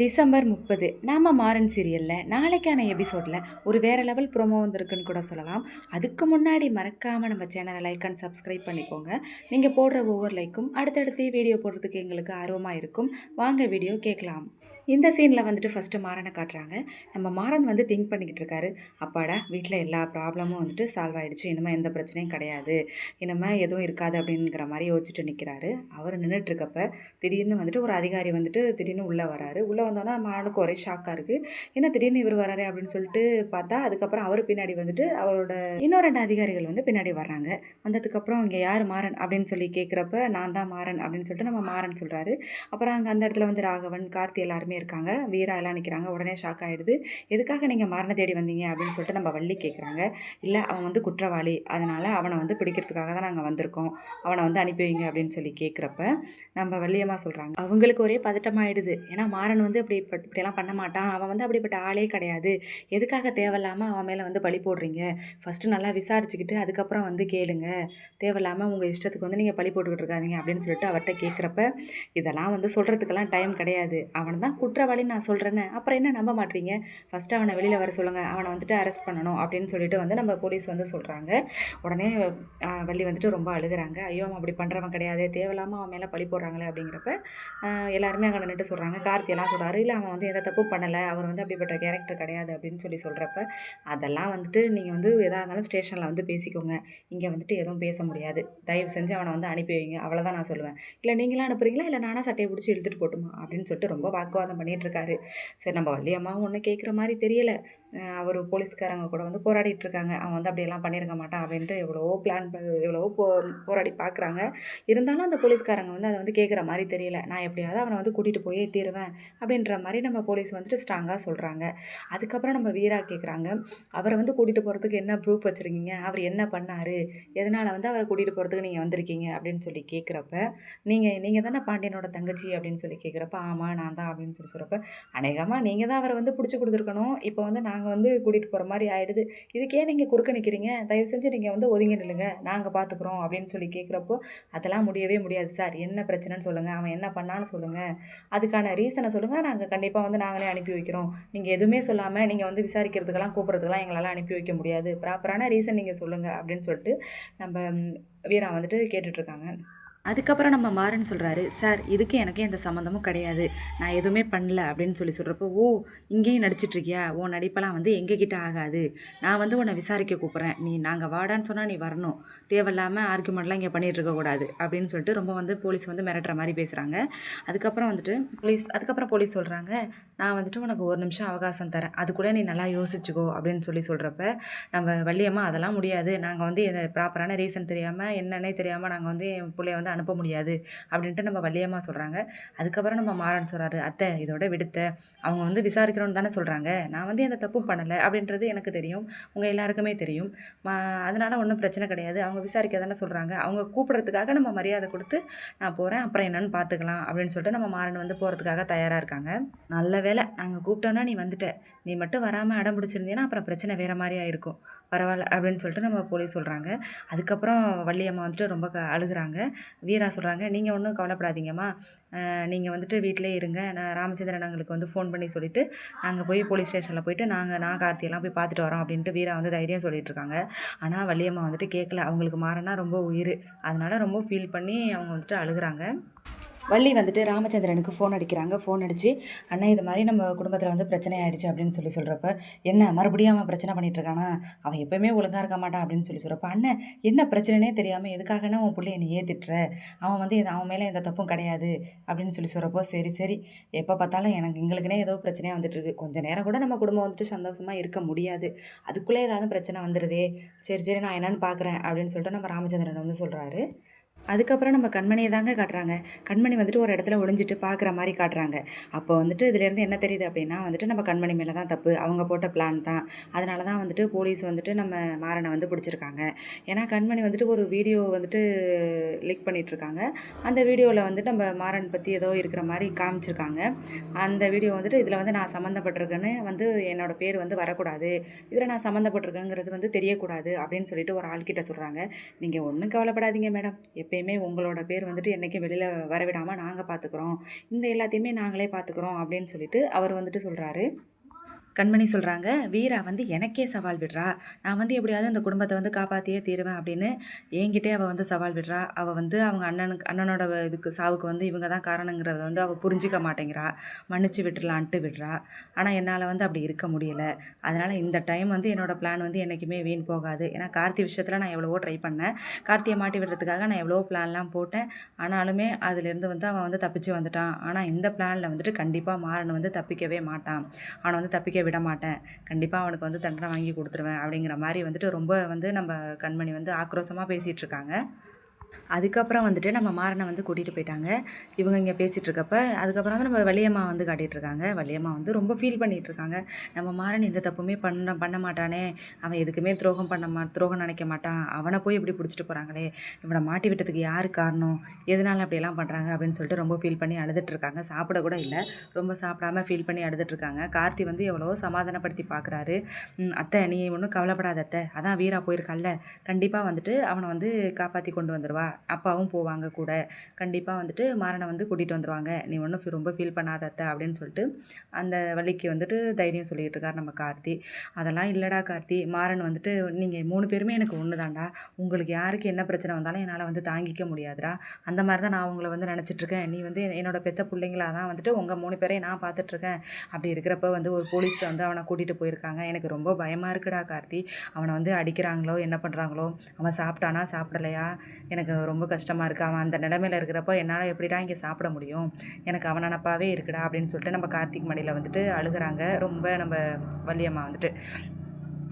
December முப்பது. நாம மாறன் சீரியலில் நாளைக்கான எபிசோடில் ஒரு வேறு லெவல் ப்ரோமோ வந்திருக்குன்னு கூட சொல்லலாம். அதுக்கு முன்னாடி மறக்காமல் நம்ம சேனலை லைக் அண்ட் சப்ஸ்கிரைப் பண்ணிக்கோங்க. நீங்கள் போடுற ஒவ்வொரு லைக்கும் அடுத்தடுத்து வீடியோ போடுறதுக்கு எங்களுக்கு ஆர்வமாக இருக்கும். வாங்க வீடியோ கேட்கலாம். இந்த சீனில் வந்துட்டு ஃபஸ்ட்டு மாறனை காட்டுறாங்க. நம்ம மாறன் வந்து திங்க் பண்ணிக்கிட்டு இருக்காரு. அப்பாடா வீட்டில் எல்லா ப்ராப்ளமும் வந்துட்டு சால்வ் ஆகிடுச்சு இனிமேல் எந்த பிரச்சனையும் கிடையாது. இனிமேல் எதுவும் இருக்காது அப்படிங்கிற மாதிரி யோசிச்சுட்டு நிற்கிறாரு அவர் நின்றுட்டுருக்கப்ப திடீர்னு வந்துட்டு ஒரு அதிகாரி வந்துட்டு திடீர்னு உள்ளே வராரு. உள்ளே வந்தோன்னா மாறனுக்கு ஒரே ஷாக்காக இருக்குது ஏன்னா திடீர்னு இவர் வராரு? அப்படின்னு சொல்லிட்டு பார்த்தா அதுக்கப்புறம் அவர் பின்னாடி வந்துட்டு அவரோட இன்னும் ரெண்டு அதிகாரிகள் வந்து பின்னாடி வர்றாங்க. வந்ததுக்கப்புறம் இங்கே யார் மாறன் அப்படின்னு சொல்லி கேட்குறப்ப நான் தான் மாறன் அப்படின்னு சொல்லிட்டு நம்ம மாறன் சொல்கிறாரு அப்புறம் அங்கே அந்த இடத்துல வந்து ராகவன் கார்த்தி எல்லாருமே இருக்காங்க வீரா எல்லாம் நிற்கிறாங்க உடனே ஷாக் ஆகிடுது எதுக்காக நீங்கள் மாறனை தேடி வந்தீங்க? அப்படின்னு சொல்லிட்டு நம்ம வள்ளி கேட்குறாங்க. இல்லை அவன் வந்து குற்றவாளி. அதனால் அவனை வந்து பிடிக்கிறதுக்காக தான் நாங்கள் வந்திருக்கோம். அவனை வந்து அனுப்பி வைங்க. அப்படின்னு சொல்லி கேட்குறப்ப நம்ம வள்ளியம்மா சொல்கிறாங்க அவங்களுக்கு ஒரே பதட்டமாயிடுது. ஏன்னா மாறன் வந்து இப்படி இப்படிலாம் பண்ண மாட்டான். அவன் வந்து அப்படிப்பட்ட ஆளே கிடையாது. எதுக்காக தேவையில்லாமல் அவன் மேலே வந்து பழி போடுறீங்க? ஃபஸ்ட்டு நல்லா விசாரிச்சுக்கிட்டு அதுக்கப்புறம் வந்து கேளுங்க. தேவையில்லாமல் உங்கள் இஷ்டத்துக்கு வந்து நீங்கள் பழி போட்டுக்கிட்டு இருக்காதீங்க. அப்படின்னு சொல்லிட்டு அவர்கிட்ட கேட்குறப்ப இதெல்லாம் வந்து சொல்கிறதுக்கெல்லாம் டைம் கிடையாது. அவன் தான் குற்றவாளின்னு நான் சொல்கிறேன்னு அப்புறம் என்ன நம்ப மாட்டீங்க ஃபஸ்ட்டு அவனை வெளியில் வர சொல்லுங்கள் அவனை வந்துட்டு அரெஸ்ட் பண்ணணும் அப்படின்னு சொல்லிட்டு வந்து நம்ம போலீஸ் வந்து சொல்கிறாங்க உடனே வள்ளி வந்துட்டு ரொம்ப அழுகுறாங்க. ஐயோ அவன் அப்படி பண்ணுறவன் கிடையாது தேவையில்லாமல் அவன் மேலே பழி போடுறாங்களே அப்படிங்கிறப்ப எல்லாருமே அங்கே நின்றுட்டு சொல்கிறாங்க கார்த்தி எல்லாம் சொல்கிறாரு இல்லை அவன் வந்து எந்த தப்பும் பண்ணலை அவர் வந்து அப்படிப்பட்ட கேரக்டர் கிடையாது அப்படின்னு சொல்லி சொல்கிறப்ப அதெல்லாம் வந்துட்டு நீங்கள் வந்து எதாக இருந்தாலும் ஸ்டேஷனில் வந்து பேசிக்கோங்க. இங்கே வந்துட்டு எதுவும் பேச முடியாது. தயவு செஞ்சு அவனை வந்து அனுப்பி வைங்க. அவ்வளோதான் நான் சொல்லுவேன். இல்லை நீங்களாம் அனுப்புறீங்களா? இல்லை நானாக சட்டையை பிடிச்சி இழுத்துட்டு போட்டுமா? அப்படின்னு சொல்லிட்டு ரொம்ப வாக்குவாதம் பண்ணிட்டு பண்ணிகிட்ருக்காரு சரி நம்ம வள்ளியம்மாவும் ஒன்றும் கேட்குற மாதிரி தெரியல. அவர் போலீஸ்காரங்க கூட வந்து போராடிட்டு இருக்காங்க அவன் வந்து அப்படியெல்லாம் பண்ணியிருக்க மாட்டான் அப்படின்ட்டு எவ்வளவோ பிளான் எவ்வளவோ போ போராடி பார்க்குறாங்க இருந்தாலும் அந்த போலீஸ்காரங்க வந்து அதை வந்து கேட்குற மாதிரி தெரியல. நான் எப்படியாவது அவனை வந்து கூட்டிகிட்டு போயே தீருவேன் அப்படின்ற மாதிரி நம்ம போலீஸ் வந்துட்டு ஸ்ட்ராங்காக சொல்கிறாங்க அதுக்கப்புறம் நம்ம வீரா கேட்குறாங்க அவரை வந்து கூட்டிகிட்டு போகிறதுக்கு என்ன ப்ரூஃப் வச்சுருக்கீங்க? அவர் என்ன பண்ணார்? எதனால் வந்து அவரை கூட்டிகிட்டு போகிறதுக்கு நீங்கள் வந்திருக்கீங்க? அப்படின்னு சொல்லி கேட்குறப்ப நீங்கள் நீங்கள் தானே பாண்டியனோட தங்கச்சி அப்படின்னு சொல்லி கேட்குறப்ப ஆமாம் நான் தான் அப்படின்னு சொல்லி சொல்கிறப்ப அநேகமாக நீங்கள் தான் அவரை வந்து பிடிச்சி கொடுத்துருக்கணும். இப்போ வந்து நாங்கள் வந்து கூட்டிகிட்டு போகிற மாதிரி ஆகிடுது இதுக்கே நீங்கள் குறுக்க நிற்கிறீங்க தயவு செஞ்சு நீங்கள் வந்து ஒதுங்கி நில்லுங்க. நாங்கள் பார்த்துக்குறோம் அப்படின்னு சொல்லி கேட்குறப்போ அதெல்லாம் முடியவே முடியாது சார். என்ன பிரச்சனைன்னு சொல்லுங்கள் அவன் என்ன பண்ணான்னு சொல்லுங்கள் அதுக்கான ரீசனை சொல்லுங்கள் நாங்கள் கண்டிப்பாக வந்து நாங்களே அனுப்பி வைக்கிறோம். நீங்கள் எதுவுமே சொல்லாமல் நீங்கள் வந்து விசாரிக்கிறதுக்கெல்லாம் கூப்பிட்றதுக்கெல்லாம் எங்களால் அனுப்பி வைக்க முடியாது. ப்ராப்பரான ரீசன் நீங்கள் சொல்லுங்கள் அப்படின்னு சொல்லிட்டு நம்ம வீரா வந்துட்டு கேட்டுட்ருக்காங்க அதுக்கப்புறம் நம்ம மாறன் சொல்கிறாரு சார் இதுக்கு எனக்கு எந்த சம்மந்தமும் கிடையாது. நான் எதுவுமே பண்ணல அப்படின்னு சொல்லி சொல்கிறப்போ ஓ இங்கேயும் நடிச்சிட்ருக்கியா உன் நடிப்பெல்லாம் வந்து எங்ககிட்ட ஆகாது. நான் வந்து உன்னை விசாரிக்க கூப்பிட்றேன். நீ நாங்கள் வாடான்னு சொன்னால் நீ வரணும். தேவையில்லாமல் ஆர்குமெண்ட்லாம் இங்கே பண்ணிகிட்டு இருக்கக்கூடாது அப்படின்னு சொல்லிட்டு ரொம்ப வந்து போலீஸ் வந்து மிரட்டுற மாதிரி பேசுகிறாங்க அதுக்கப்புறம் வந்துட்டு போலீஸ் அதுக்கப்புறம் போலீஸ் சொல்கிறாங்க நான் வந்துட்டு உனக்கு ஒரு நிமிஷம் அவகாசம் தரேன். அது கூட நீ நல்லா யோசிச்சுக்கோ அப்படின்னு சொல்லி சொல்கிறப்ப நம்ம வள்ளியம்மா அதெல்லாம் முடியாது. நாங்கள் வந்து ப்ராப்பரான ரீசன் தெரியாமல் என்னன்னே தெரியாமல் நாங்கள் வந்து என் பிள்ளைய வந்து அனுப்ப முடியாது அப்படின்ட்டு நம்ம வள்ளியம்மா சொல்கிறாங்க அதுக்கப்புறம் நம்ம மாறன் சொல்கிறாரு அத்தை இதோட விடுத்த. அவங்க வந்து விசாரிக்கிறோன்னு தானே சொல்கிறாங்க நான் வந்து எந்த தப்பும் பண்ணலை. அப்படின்றது எனக்கு தெரியும். உங்கள் எல்லாருக்குமே தெரியும். மா அதனால் ஒன்றும் பிரச்சனை கிடையாது. அவங்க விசாரிக்க தானே சொல்கிறாங்க அவங்க கூப்பிட்றதுக்காக நம்ம மரியாதை கொடுத்து நான் போகிறேன் அப்புறம் என்னன்னு பார்த்துக்கலாம் அப்படின்னு சொல்லிட்டு நம்ம மாறன் வந்து போகிறதுக்காக தயாராக இருக்காங்க. நல்ல வேலை நாங்கள் கூப்பிட்டோன்னா நீ வந்துட்ட. நீ மட்டும் வராமல் அடம் பிடிச்சிருந்தீங்கன்னா அப்புறம் பிரச்சனை வேறு மாதிரியாக இருக்கும். பரவாயில்ல அப்படின்னு சொல்லிட்டு நம்ம போலீஸ் சொல்கிறாங்க அதுக்கப்புறம் வள்ளியம்மா வந்துட்டு ரொம்ப க அழுகுறாங்க. வீரா சொல்கிறாங்க நீங்கள் ஒன்றும் கவலைப்படாதீங்கம்மா. நீங்கள் வந்துட்டு வீட்டிலே இருங்க. நான் ராமச்சந்திரன் எங்களுக்கு வந்து ஃபோன் பண்ணி சொல்லிவிட்டு நாங்கள் போய் போலீஸ் ஸ்டேஷனில் போயிட்டு நாங்கள் நான் கார்த்தியெல்லாம் போய் பார்த்துட்டு வரோம் அப்படின்ட்டு வீரா வந்து தைரியம் சொல்லிட்டு இருக்காங்க. ஆனால் வள்ளியம்மா வந்துட்டு கேட்கல அவங்களுக்கு மாறனா ரொம்ப உயிர். அதனால் ரொம்ப ஃபீல் பண்ணி அவங்க வந்துட்டு அழுகுறாங்க. வள்ளி வந்துட்டு ராமச்சந்திரனுக்கு ஃபோன் அடிக்கிறாங்க. ஃபோன் அடித்து அண்ணா இது மாதிரி நம்ம குடும்பத்தில் வந்து பிரச்சனை ஆகிடுச்சு அப்படின்னு சொல்லி சொல்கிறப்ப என்ன மறுபடியும் அவன் பிரச்சனை பண்ணிட்டு இருக்கானா அவன் எப்பயுமே ஒழுங்காக இருக்க மாட்டான் அப்படின்னு சொல்லி சொல்கிறப்ப அண்ணன் என்ன பிரச்சனைனே தெரியாமல் எதுக்காகனா உன் பிள்ளைய என்னை ஏற்றிட்டுற அவன் வந்து எது- அவன் மேலே எந்த தப்பும் கிடையாது அப்படின்னு சொல்லி சொல்கிறப்போ சரி சரி. எப்போ பார்த்தாலும் எனக்கு எங்களுக்குனே ஏதோ பிரச்சனையாக வந்துட்டு இருக்கு கொஞ்சம் நேரம் கூட நம்ம குடும்பம் வந்துட்டு சந்தோஷமாக இருக்க முடியாது. அதுக்குள்ளே ஏதாவது பிரச்சனை வந்துடுதே சரி சரி நான் என்னென்னு பார்க்குறேன் அப்படின்னு சொல்லிட்டு நம்ம ராமச்சந்திரன் வந்து சொல்கிறாரு அதுக்கப்புறம் நம்ம கண்மணியை தாங்க காட்டுறாங்க. கண்மணி வந்துட்டு ஒரு இடத்துல ஒளிஞ்சிட்டு பார்க்குற மாதிரி காட்டுறாங்க. அப்போ வந்துட்டு இதுலேருந்து என்ன தெரியுது அப்படின்னா வந்துட்டு நம்ம கண்மணி மேலே தான் தப்பு. அவங்க போட்ட பிளான் தான். அதனால தான் வந்துட்டு போலீஸ் வந்துட்டு நம்ம மாறனை வந்து பிடிச்சிருக்காங்க. ஏன்னா கண்மணி வந்துட்டு ஒரு வீடியோ வந்துட்டு லீக் பண்ணிகிட்ருக்காங்க அந்த வீடியோவில் வந்துட்டு நம்ம மாறன் பற்றி ஏதோ இருக்கிற மாதிரி காமிச்சிருக்காங்க. அந்த வீடியோ வந்துட்டு இதில் வந்து நான் சம்மந்தப்பட்டிருக்கேன்னு வந்து என்னோட பேர் வந்து வரக்கூடாது. இதில் நான் சம்மந்தப்பட்டிருக்கேங்கிறது வந்து தெரியக்கூடாது அப்படின்னு சொல்லிட்டு ஒரு ஆள்கிட்ட சொல்கிறாங்க நீங்கள் ஒன்றும் கவலைப்படாதீங்க மேடம். எப்பயுமே உங்களோட பேர் வந்துட்டு என்றைக்கும் வெளியில் வரவிடாமல் நாங்கள் பார்த்துக்குறோம் இந்த எல்லாத்தையுமே நாங்களே பார்த்துக்குறோம் அப்படின்னு சொல்லிட்டு அவர் வந்துட்டு சொல்கிறாரு கண்மணி சொல்கிறாங்க வீரா வந்து எனக்கே சவால் விடுறா. நான் வந்து எப்படியாவது இந்த குடும்பத்தை வந்து காப்பாற்றியே தீருவேன் அப்படின்னு என்கிட்டே அவள் வந்து சவால் விடுறா. அவள் வந்து அவங்க அண்ணனுக்கு அண்ணனோட இதுக்கு சாவுக்கு வந்து இவங்க தான் காரணங்கிறத வந்து அவள் புரிஞ்சிக்க மாட்டேங்கிறா. மன்னிச்சு விட்டுலான்ட்டு விடுறா. ஆனால் என்னால் வந்து அப்படி இருக்க முடியலை. அதனால் இந்த டைம் வந்து என்னோட பிளான் வந்து என்றைக்குமே வீண் போகாது. ஏன்னா கார்த்தி விஷயத்தில் நான் எவ்வளவோ ட்ரை பண்ணேன். கார்த்தியை மாட்டி விடுறதுக்காக நான் எவ்வளோ பிளான்லாம் போட்டேன். ஆனாலுமே அதுலேருந்து வந்து அவன் வந்து தப்பிச்சு வந்துட்டான். ஆனால் இந்த பிளானில் வந்துட்டு கண்டிப்பாக மாறன் வந்து தப்பிக்கவே மாட்டான். அவனை வந்து தப்பிக்க விட மாட்டேன். கண்டிப்பாக அவனுக்கு வந்து தண்டனை வாங்கி கொடுத்துருவேன் அப்படிங்கிற மாதிரி வந்துட்டு ரொம்ப வந்து நம்ம கண்மணி வந்து ஆக்ரோஷமாக பேசிகிட்டு இருக்காங்க. அதுக்கப்புறம் வந்துட்டு நம்ம மாறனை வந்து கூட்டிகிட்டு போயிட்டாங்க. இவங்க இங்கே பேசிகிட்டு இருக்கப்ப அதுக்கப்புறம் வந்து நம்ம வள்ளியம்மா வந்து காட்டிகிட்டு இருக்காங்க. வள்ளியம்மா வந்து ரொம்ப ஃபீல் பண்ணிகிட்டு இருக்காங்க. நம்ம மாறன் எந்த தப்புமே பண்ண பண்ண மாட்டானே. அவன் எதுக்குமே துரோகம் பண்ண மா துரோகம் நினைக்க மாட்டான். அவனை போய் இப்படி பிடிச்சிட்டு போகிறாங்களே இவனை மாட்டி விட்டதுக்கு யார் காரணம்? எதனால அப்படியெல்லாம் பண்ணுறாங்க அப்படின்னு சொல்லிட்டு ரொம்ப ஃபீல் பண்ணி அழுதுட்டு இருக்காங்க. சாப்பிட கூட இல்லை. ரொம்ப சாப்பிடாம ஃபீல் பண்ணி அழுதுட்ருக்காங்க கார்த்தி வந்து எவ்வளோ சமாதானப்படுத்தி பார்க்குறாரு அத்தை நீ ஒன்றும் கவலைப்படாத அத்தை. அதான் வீரா போயிருக்கால கண்டிப்பாக வந்துட்டு அவனை வந்து காப்பாற்றி கொண்டு வந்துடுவா அப்பாவும் போவாங்க கூட. கண்டிப்பாக வந்துட்டு மாறனை வந்து கூட்டிகிட்டு வந்துடுவாங்க நீ ஒன்றும் ரொம்ப ஃபீல் பண்ணாத அத்தை அப்படின்னு சொல்லிட்டு அந்த வழிக்கு வந்துட்டு தைரியம் சொல்லிகிட்டு இருக்கார் நம்ம கார்த்தி. அதெல்லாம் இல்லைடா கார்த்தி. மாறன் வந்துட்டு நீங்கள் மூணு பேருமே எனக்கு ஒன்று தாண்டா உங்களுக்கு யாருக்கு என்ன பிரச்சனை வந்தாலும் என்னால் வந்து தாங்கிக்க முடியாதுடா. அந்த மாதிரி தான் நான் உங்களை வந்து நினச்சிட்ருக்கேன் நீ வந்து என்னோடய பெத்த பிள்ளைங்களாக தான் வந்துட்டு உங்கள் மூணு பேரையும் நான் பார்த்துட்ருக்கேன் அப்படி இருக்கிறப்ப வந்து ஒரு போலீஸ் வந்து அவனை கூட்டிகிட்டு போயிருக்காங்க. எனக்கு ரொம்ப பயமாக இருக்குடா கார்த்தி. அவனை வந்து அடிக்கிறாங்களோ என்ன பண்ணுறாங்களோ அவன் சாப்பிட்டானா சாப்பிடலையா? எனக்கு ரொம்ப கஷ்டமாக இருக்குது அவன் அந்த நிலமையில இருக்கிறப்போ என்னால் எப்படிடா இங்கே சாப்பிட முடியும்? எனக்கு அவன் நினப்பாவே இருக்குடா அப்படின்னு சொல்லிட்டு நம்ம கார்த்திக் மடியில் வந்துட்டு அழுகிறாங்க. ரொம்ப நம்ம வள்ளியம்மா வந்துட்டு.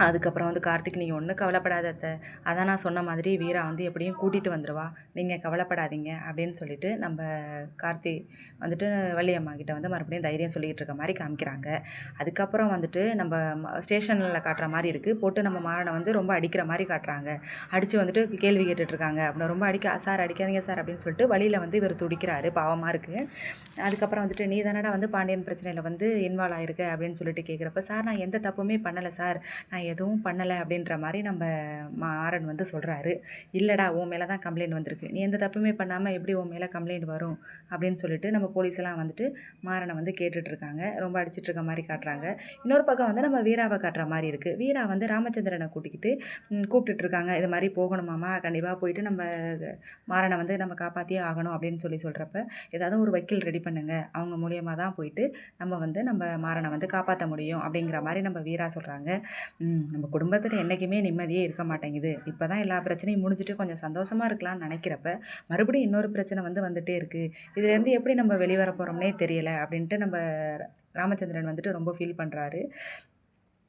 அதுக்கப்புறம் வந்து கார்த்திக் நீங்கள் ஒன்றும் கவலைப்படாத அத்தை. அதான் நான் சொன்ன மாதிரி வீரா வந்து எப்படியும் கூட்டிகிட்டு வந்துடுவா நீங்கள் கவலைப்படாதீங்க அப்படின்னு சொல்லிட்டு நம்ம கார்த்தி வந்துட்டு வள்ளியம்மா கிட்ட வந்து மறுபடியும் தைரியம் சொல்லிகிட்டு இருக்க மாதிரி காமிக்கிறாங்க. அதுக்கப்புறம் வந்துட்டு நம்ம ஸ்டேஷனில் காட்டுற மாதிரி இருக்குது போட்டு நம்ம மாறனை வந்து ரொம்ப அடிக்கிற மாதிரி காட்டுறாங்க. அடித்து வந்துட்டு கேள்வி கேட்டுட்ருக்காங்க அப்படின்னு ரொம்ப அடிக்க சார் அடிக்காதீங்க சார் அப்படின்னு சொல்லிட்டு வழியில் வந்து இவர் துடிக்கிறாரு. பாவமாக இருக்குது அதுக்கப்புறம் வந்துட்டு நீ தானடா வந்து பாண்டியன் பிரச்சனையில் வந்து இன்வால்வ் ஆகிருக்க அப்படின்னு சொல்லிட்டு கேட்குறப்ப சார் நான் எந்த தப்புமே பண்ணலை சார். நான் எதுவும் பண்ணலை அப்படின்ற மாதிரி நம்ம மாறன் வந்து சொல்கிறாரு இல்லைடா உன் மேலே தான் கம்ப்ளைண்ட் வந்திருக்கு. நீ எந்த தப்புமே பண்ணாமல் எப்படி உன் மேலே கம்ப்ளைண்ட் வரும் அப்படின்னு சொல்லிட்டு நம்ம போலீஸ்லாம் வந்துட்டு மாறனை வந்து கேட்டுட்ருக்காங்க ரொம்ப அடிச்சிட்டு இருக்க மாதிரி காட்டுறாங்க. இன்னொரு பக்கம் வந்து நம்ம வீராவை காட்டுற மாதிரி இருக்குது வீரா வந்து ராமச்சந்திரனை கூட்டிக்கிட்டு கூப்பிட்டுட்ருக்காங்க இது மாதிரி போகணுமாமா? கண்டிப்பாக போயிட்டு நம்ம மாறனை வந்து நம்ம காப்பாற்றியே ஆகணும் அப்படின்னு சொல்லி சொல்கிறப்ப ஏதாவது ஒரு வக்கீல் ரெடி பண்ணுங்கள் அவங்க மூலியமாக தான் போயிட்டு நம்ம வந்து நம்ம மாறனை வந்து காப்பாற்ற முடியும் அப்படிங்கிற மாதிரி நம்ம வீரா சொல்கிறாங்க நம்ம குடும்பத்தில் என்றைக்குமே நிம்மதியே இருக்க மாட்டேங்குது. இப்போ தான் எல்லா பிரச்சனையும் முடிஞ்சுட்டு கொஞ்சம் சந்தோஷமாக இருக்கலாம்னு நினைக்கிறப்ப மறுபடியும் இன்னொரு பிரச்சனை வந்து வந்துகிட்டே இருக்குது இதுலேருந்து எப்படி நம்ம வெளிவர போகிறோம்னே தெரியலை அப்படின்ட்டு நம்ம ராமச்சந்திரன் வந்துட்டு ரொம்ப ஃபீல் பண்ணுறாரு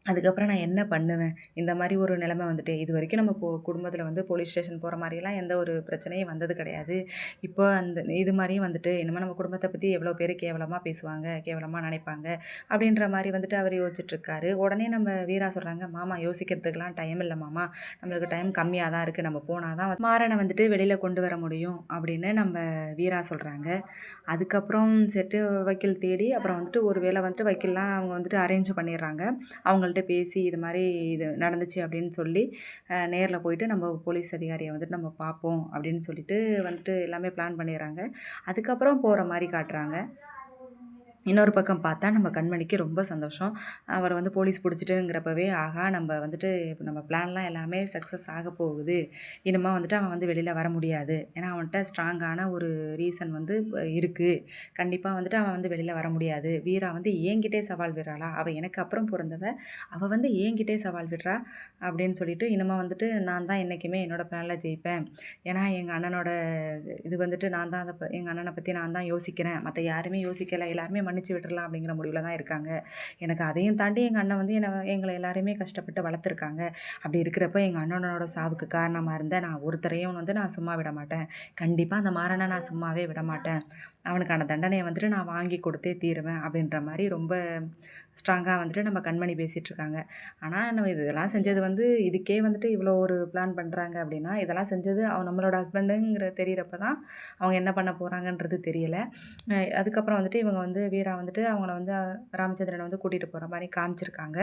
அதுக்கப்புறம் நான் என்ன பண்ணுவேன்? இந்த மாதிரி ஒரு நிலமை வந்துட்டு இது வரைக்கும் நம்ம போ குடும்பத்தில் வந்து போலீஸ் ஸ்டேஷன் போகிற மாதிரிலாம் எந்த ஒரு பிரச்சனையும் வந்தது கிடையாது. இப்போ அந்த இது மாதிரியும் வந்துட்டு இனிமேல் நம்ம குடும்பத்தை பற்றி எவ்வளோ பேர் கேவலமாக பேசுவாங்க கேவலமாக நினைப்பாங்க? அப்படின்ற மாதிரி வந்துட்டு அவர் யோசிச்சுட்ருக்காரு. உடனே நம்ம வீரா சொல்கிறாங்க மாமா யோசிக்கிறதுக்கெலாம் டைம் இல்லை மாமா. நம்மளுக்கு டைம் கம்மியாக தான் இருக்குது நம்ம போனால் தான் மாறனை வந்துட்டு வெளியில் கொண்டு வர முடியும். அப்படின்னு நம்ம வீரா சொல்கிறாங்க அதுக்கப்புறம் செட்டு வக்கீல் தேடி அப்புறம் வந்துட்டு ஒரு வேளை வந்துட்டு வக்கீல்லாம் அவங்க வந்துட்டு அரேஞ்ச் பண்ணிடுறாங்க. அவங்கள்ட்ட அவங்கக்கிட்ட பேசி இது மாதிரி இது நடந்துச்சு அப்படின்னு சொல்லி நேரில் போயிட்டு நம்ம போலீஸ் அதிகாரியை வந்துட்டு நம்ம பார்ப்போம் அப்படின்னு சொல்லிட்டு வந்துட்டு எல்லாமே பிளான் பண்ணிடுறாங்க. அதுக்கப்புறம் போகிற மாதிரி காட்டுறாங்க. இன்னொரு பக்கம் பார்த்தா நம்ம கண்மணிக்கு ரொம்ப சந்தோஷம். அவர் வந்து போலீஸ் பிடிச்சிட்டுங்கிறப்பவே ஆகா நம்ம வந்துட்டு இப்போ நம்ம பிளான்லாம் எல்லாமே சக்ஸஸ் ஆக போகுது. இனிமேல் வந்துட்டு அவன் வந்து வெளியில் வர முடியாது. ஏன்னா அவன்கிட்ட ஸ்ட்ராங்கான ஒரு ரீசன் வந்து இருக்குது கண்டிப்பாக வந்துட்டு அவன் வந்து வெளியில் வர முடியாது. வீரா வந்து ஏங்கிட்டே சவால் விடுறாளா? அவள் எனக்கு அப்புறம் பிறந்தவ அவள் வந்து ஏங்கிட்டே சவால் விடுறா? அப்படின்னு சொல்லிட்டு இனிமேல் வந்துட்டு நான் தான் என்றைக்குமே என்னோடய பிளானில் ஜெயிப்பேன். ஏன்னா எங்கள் அண்ணனோட இது வந்துட்டு நான் தான் அதை எங்கள் அண்ணனை பற்றி நான் தான் யோசிக்கிறேன். மற்ற யாருமே யோசிக்கலை. எல்லாருமே மன்னிச்சு விட்டுறலாம் அப்படிங்கிற முடிவில் தான் இருக்காங்க. எனக்கு அதையும் தாண்டி எங்கள் அண்ணன் வந்து என்னை எங்களை எல்லாருமே கஷ்டப்பட்டு வளர்த்துருக்காங்க. அப்படி இருக்கிறப்ப எங்கள் அண்ணனோட சாவுக்கு காரணமாக இருந்தேன் நான் ஒருத்தரையும் வந்து நான் சும்மா விட மாட்டேன். கண்டிப்பாக அந்த மாறனை நான் சும்மாவே விட மாட்டேன். அவனுக்கான தண்டனையை வந்துட்டு நான் வாங்கி கொடுத்தே தீருவேன் அப்படின்ற மாதிரி ரொம்ப ஸ்ட்ராங்காக வந்துட்டு நம்ம கண்மணி பேசிகிட்ருக்காங்க ஆனால் நம்ம இதெல்லாம் செஞ்சது வந்து இதுக்கே வந்துட்டு இவ்வளோ ஒரு பிளான் பண்ணுறாங்க அப்படின்னா இதெல்லாம் செஞ்சது அவன் நம்மளோட ஹஸ்பண்டுங்கிற தெரிகிறப்ப தான் அவங்க என்ன பண்ண போகிறாங்கன்றது தெரியலை. அதுக்கப்புறம் வந்துட்டு இவங்க வந்து வீரா வந்துட்டு அவங்கள வந்து ராமச்சந்திரனை வந்து கூட்டிகிட்டு போகிற மாதிரி காமிச்சிருக்காங்க.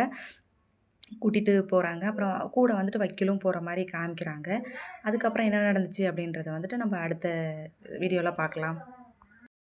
கூட்டிகிட்டு போகிறாங்க அப்புறம் கூட வந்துட்டு வக்கீலும் போகிற மாதிரி காமிக்கிறாங்க. அதுக்கப்புறம் என்ன நடந்துச்சு அப்படின்றத வந்துட்டு நம்ம அடுத்த வீடியோவில் பார்க்கலாம்.